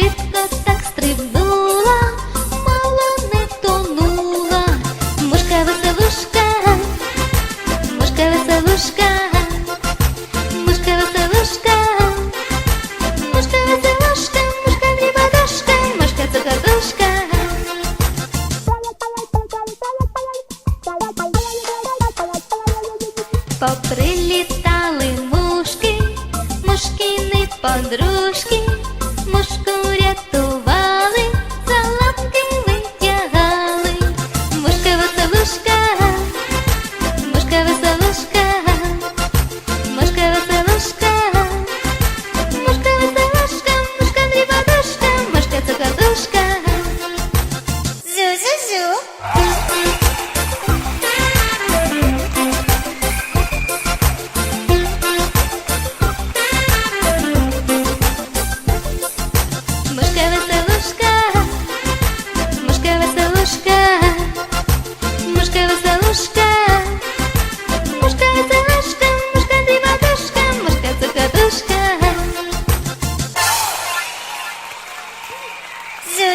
швидко так стрибнула, мало не тонула, мушка веселушка, мушка веселушка, мушка веселушка, мушка веселушка, мушка дрібадушка, мушка цукатушка. Поприлітали мушки, мушкини подружки.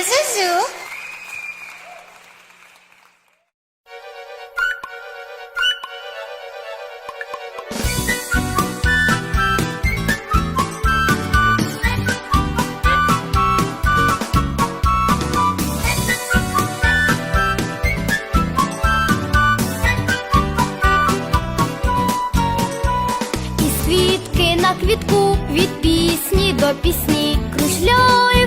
Зузу. Квітки на квітку від пісні до пісні кружляю.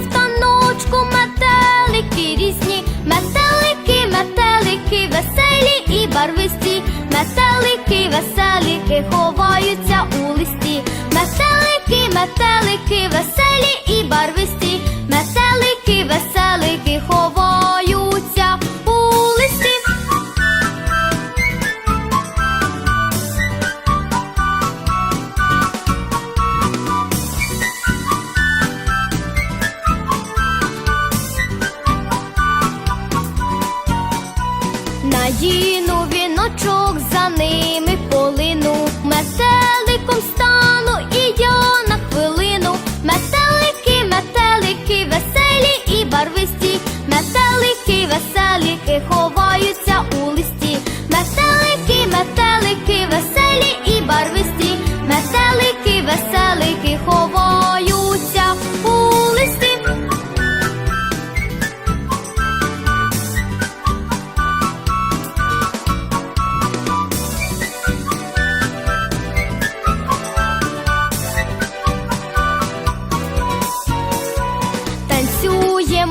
метелики, металики, веселі і барвисті, Металики, веселики ховаються у листі, метелики, металики, веселі.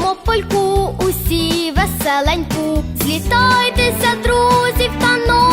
по польку, усі веселеньку, злітайтеся, друзів та но.